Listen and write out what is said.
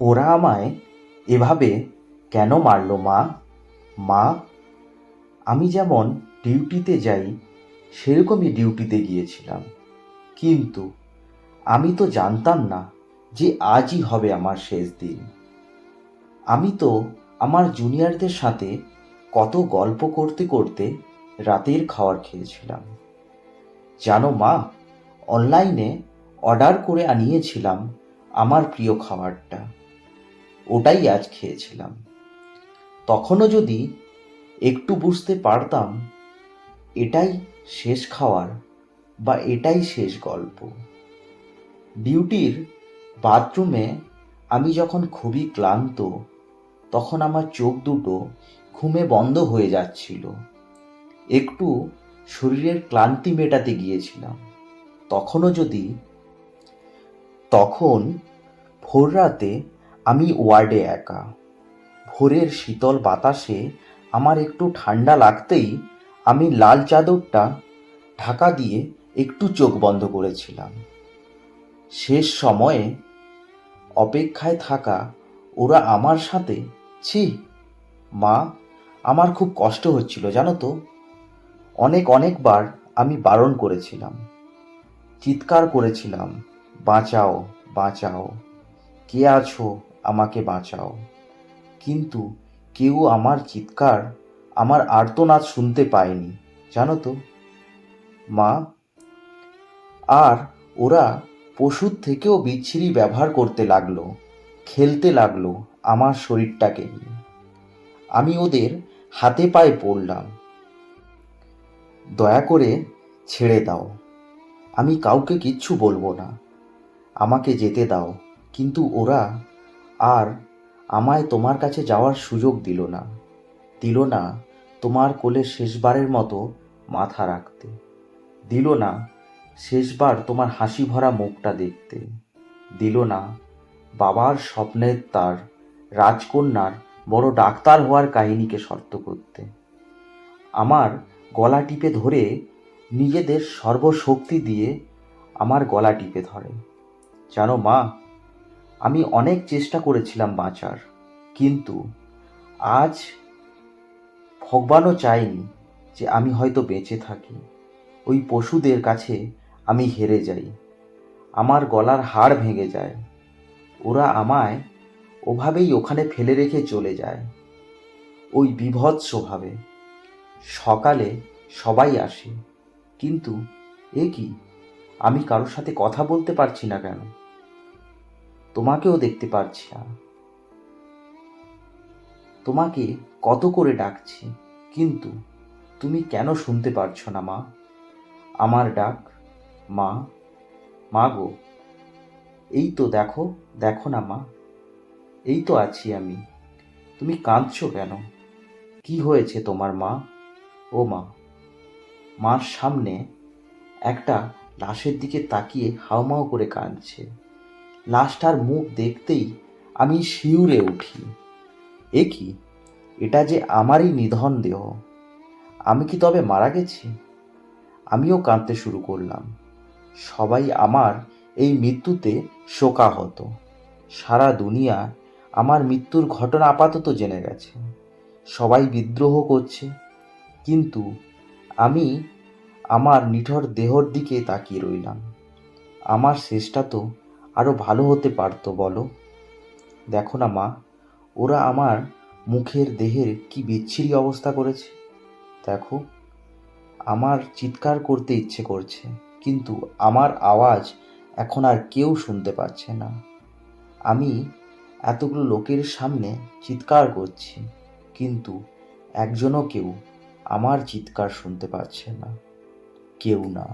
ওরা আমায় এভাবে কেন মারলো, মা? মা, আমি যেমন ডিউটিতে যাই, সেরকমই ডিউটিতে গিয়েছিলাম। কিন্তু আমি তো জানতাম না যে আজই হবে আমার শেষ দিন। আমি তো আমার জুনিয়রদের সাথে কত গল্প করতে করতে রাতের খাবার খেয়েছিলাম। জানো, মা, অনলাইনে অর্ডার করে আনিয়েছিলাম আমার প্রিয় খাবারটা। ওটাই আজ খেয়েছিলাম। তখনও যদি একটু বুঝতে পারতাম, এটাই শেষ খাওয়ার বা এটাই শেষ গল্প। ডিউটির বাথরুমে আমি যখন খুবই ক্লান্ত, তখন আমার চোখ দুটো ঘুমে বন্ধ হয়ে যাচ্ছিল। একটু শরীরের ক্লান্তি মেটাতে গিয়েছিলাম। তখনও যদি, তখন ভোর রাতে আমি ওয়ার্ডে একা। ভোরের শীতল বাতাসে আমার একটু ঠান্ডা লাগতেই আমি লাল চাদরটা ঢাকা দিয়ে একটু চোখ বন্ধ করেছিলাম। শেষ সময়ে অপেক্ষায় থাকা ওরা আমার সাথে, ছি, মা, আমার খুব কষ্ট হচ্ছিল, জানো তো? অনেক অনেকবার আমি বারণ করেছিলাম। চিৎকার করেছিলাম, বাঁচাও বাঁচাও, কে আছো আমাকে বাঁচাও। কিন্তু কেউ আমার চিৎকার, আমার আর্তনাদ শুনতে পায়নি, জানো তো? মা, আর ওরা পশুর থেকেও বিচ্ছিরি ব্যবহার করতে লাগল, খেলতে লাগল আমার শরীরটাকে নিয়ে। আমি ওদের হাতে পায়ে পড়লাম। দয়া করে ছেড়ে দাও। আমি কাউকে কিচ্ছু বলব না। আমাকে যেতে দাও। কিন্তু ওরা আর আমায় তোমার কাছে যাওয়ার সুযোগ দিল না দিল না তোমার কোলে শেষবারের মতো মাথা রাখতে, দিল না শেষবার তোমার হাসি ভরা মুখটা দেখতে, দিল না বাবার স্বপ্নের তার, রাজকন্যার বড় ডাক্তার হওয়ার কাহিনীকে শর্ত করতে, আমার গলা টিপে ধরে নিজেদের সর্বশক্তি দিয়ে আমার গলা টিপে ধরে, জানো মা আমি অনেক চেষ্টা করেছিলাম বাঁচার, কিন্তু আজ ভগবানও চায়নি যে আমি হয়তো বেঁচে থাকি। ওই পশুদের কাছে আমি হেরে যাই। আমার গলার হাড় ভেঙে যায়। ওরা আমায় ওভাবেই ওখানে ফেলে রেখে চলে যায়। ওই বিভৎসভাবে সকালে সবাই আসে, কিন্তু এ কি? আমি কারোর সাথে কথা বলতে পারছি না কেন? তোমাকেও দেখতে পারছি না। তোমাকে কত করে ডাকছি, কিন্তু তুমি কেন শুনতে পারছ না, মা? আমার ডাক, মা? মা গো, এই তো দেখো দেখো না, মা। এই তো আছি আমি। তুমি কাঁদছো কেন? কি হয়েছে তোমার, মা? ও মা, মার সামনে একটা লাশের দিকে তাকিয়ে হাউমাউ করে কাঁদছে। লাশটার মুখ দেখতেই আমি শিউরে উঠি। এ কি? এটা যে আমারই নিধন দেহ। আমি কি তবে মারা গেছি? আমিও কাঁদতে শুরু করলাম। সবাই আমার এই মৃত্যুতে শোকাহত। সারা দুনিয়া আমার মৃত্যুর ঘটনা আপাতত জেনে গেছে। সবাই বিদ্রোহ করছে। কিন্তু আমি আমার নিঠর দেহর দিকে তাকিয়ে রইলাম। আমার শেষটা তো আরও ভালো হতে পারতো, বলো। দেখো না, মা, ওরা আমার মুখের দেহের কি বিচ্ছিরি অবস্থা করেছে? দেখো, আমার চিৎকার করতে ইচ্ছে করছে, কিন্তু আমার আওয়াজ এখন আর কেউ শুনতে পাচ্ছে না। আমি এতগুলো লোকের সামনে চিৎকার করছি, কিন্তু একজনও কেউ আমার চিৎকার শুনতে পাচ্ছে না। কেউ না।